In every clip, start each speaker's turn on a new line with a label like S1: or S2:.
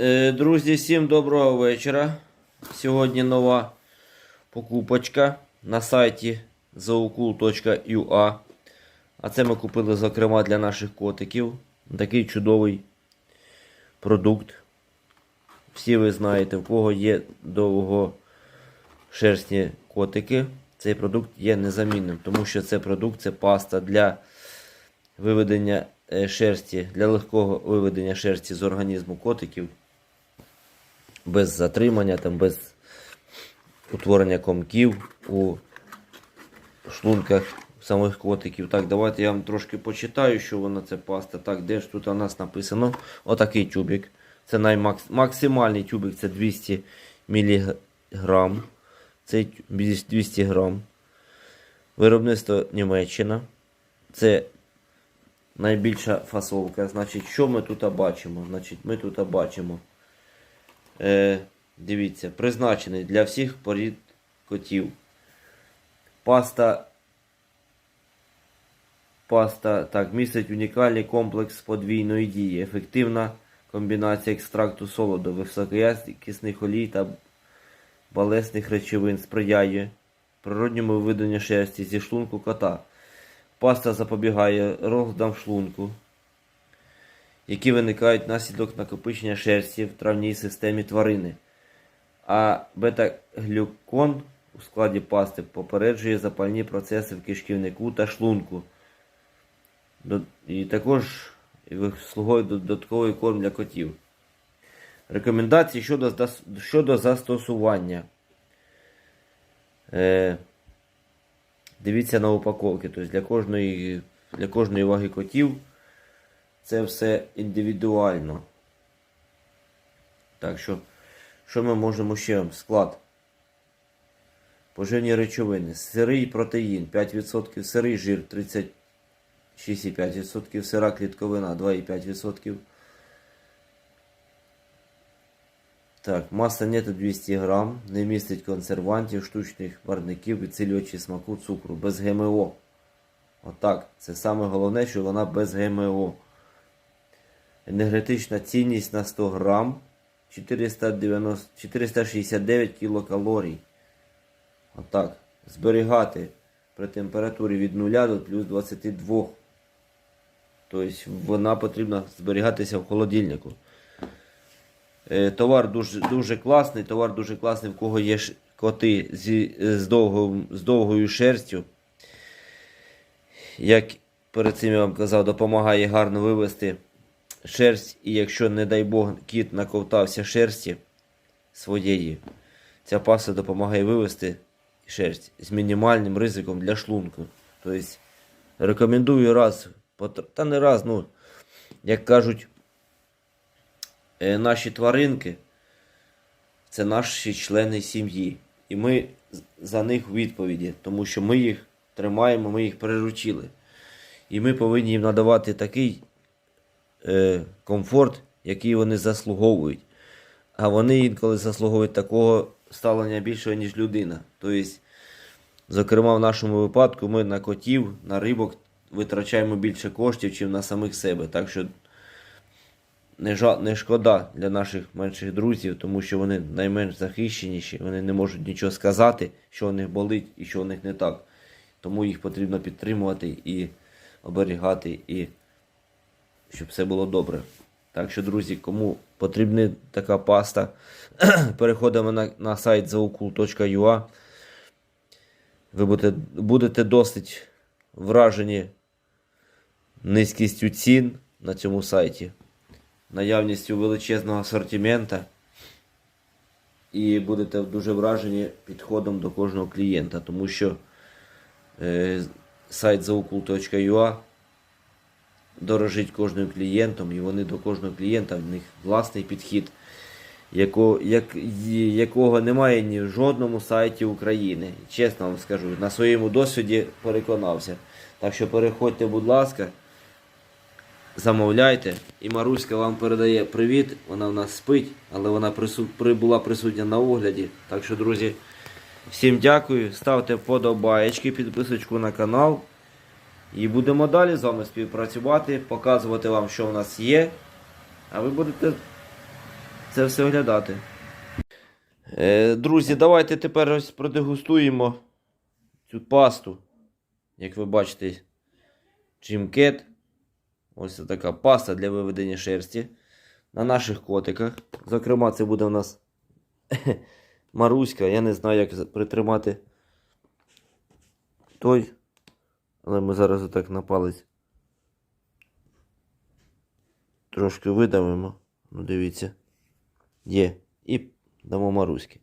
S1: Е, Друзі, всім доброго вечора. Сьогодні нова покупочка на сайті zaukul.ua. А це ми купили, зокрема, для наших котиків. Такий чудовий продукт. Всі ви знаєте, в кого є довгошерстні котики. Цей продукт є незамінним, тому що це продукт це паста для виведення е, шерсті, для легкого виведення шерсті з організму котиків. Без затримання, там, без утворення комків у шлунках самих котиків. Так, давайте я вам трошки почитаю, що вона це паста. Так, де ж тут у нас написано? Отакий тюбик. Це максимальний тюбик це 200 мг. Це 200 грам. Виробництво Німеччина. Це найбільша фасовка. Значить, що ми тут бачимо? Значить, ми тут бачимо. Е, дивіться, призначений для всіх порід котів. Паста. Паста так, містить унікальний комплекс подвійної дії. Ефективна комбінація екстракту солоду, високоякісних олій та балесних речовин сприяє природньому виведенню шерсті зі шлунку кота. Паста запобігає розладам шлунку, які виникають внаслідок накопичення шерсті в травній системі тварини. А бета-глюкон у складі пасти попереджує запальні процеси в кишківнику та шлунку. І також слугує додатковий корм для котів. Рекомендації щодо, щодо застосування. Е, дивіться на упаковки. Тобто для кожної, для кожної ваги котів це все індивідуально. Так що, що ми можемо ще? Склад. Поживні речовини. Сирий протеїн 5%, сирий жир 36,5%, сира клітковина 2,5%. Так, маса нету 200 грам, не містить консервантів, штучних барвників, підсилювачів смаку цукру, без ГМО. Отак. Це саме головне, що вона без ГМО. Енергетична цінність на 100 грам 490, 469 кілокалорій. Отак. Зберігати при температурі від 0 до плюс 22. Тобто вона потрібна зберігатися в холодильнику. Е, Товар дуже, дуже класний. Товар дуже класний, в кого є коти зі, з, довгою, з довгою шерстю. Як перед цим я вам казав, допомагає гарно вивести шерсть. І якщо, не дай Бог, кіт наковтався шерсті своєї, ця паста допомагає вивести шерсть з мінімальним ризиком для шлунку. Тобто рекомендую раз, та не раз, ну, як кажуть, е, наші тваринки це наші члени сім'ї. І ми за них відповіді, тому що ми їх тримаємо, ми їх приручили. І ми повинні їм надавати такий е, комфорт, який вони заслуговують. А вони інколи заслуговують такого ставлення більшого, ніж людина. Тобто, зокрема, в нашому випадку ми на котів, на рибок витрачаємо більше коштів, ніж на самих себе. Так що не, жа, не шкода для наших менших друзів, тому що вони найменш захищеніші, вони не можуть нічого сказати, що у них болить і що у них не так. Тому їх потрібно підтримувати і оберігати, і щоб все було добре. Так що, друзі, кому потрібна така паста, переходимо на, на сайт zaukul.ua. Ви будете, будете досить вражені низькістю цін на цьому сайті, наявністю величезного асортимента. І будете дуже вражені підходом до кожного клієнта, тому що е, сайт zaukul.ua дорожить кожним клієнтом, і вони до кожного клієнта в них власний підхід, яко, як, якого немає ні в жодному сайті України. Чесно вам скажу, на своєму досвіді переконався. Так що переходьте, будь ласка, замовляйте. І Маруська вам передає привіт. Вона в нас спить, але вона була присутня на огляді. Так що, друзі, всім дякую. Ставте вподобаєчки, підписочку на канал. І будемо далі з вами співпрацювати, показувати вам, що в нас є. А ви будете це все оглядати. Е, друзі, давайте тепер ось продегустуємо цю пасту. Як ви бачите, Cat. Ось це така паста для виведення шерсті на наших котиках. Зокрема, це буде у нас Маруська. Я не знаю, як притримати той. Але ми зараз отак на палець трошки видавимо. Ну, дивіться. Є. І дамо Маруськи.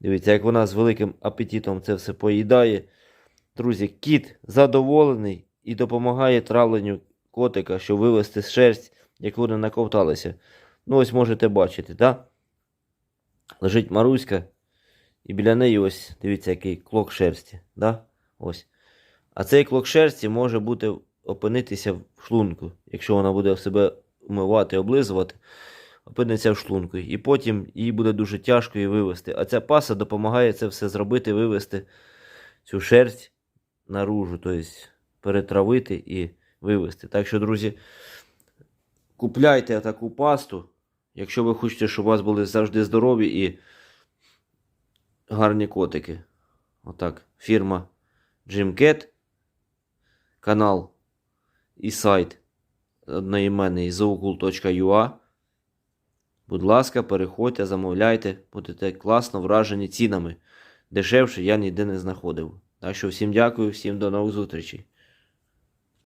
S1: Дивіться, як вона з великим апетитом це все поїдає. Друзі, кіт задоволений і допомагає травленню котика, щоб вивести шерсть, яку вони наковталися. Ну, ось можете бачити, так? Лежить Маруська, і біля неї ось, дивіться, який клок шерсті. Да? Ось. А цей клок шерсті може бути опинитися в шлунку, якщо вона буде себе вмивати, облизувати, опиниться в шлунку. І потім їй буде дуже тяжко її вивести. А ця паса допомагає це все зробити, вивести цю шерсть наружу, тобто перетравити і вивести. Так що, друзі, купляйте таку пасту, якщо ви хочете, щоб у вас були завжди здорові і гарні котики. Отак. Фірма Jim Cat, канал і сайт одноіменний zookul.ua. Будь ласка, переходьте, замовляйте, будете класно вражені цінами. Дешевше я ніде не знаходив. Так що всім дякую, всім до нових зустрічей.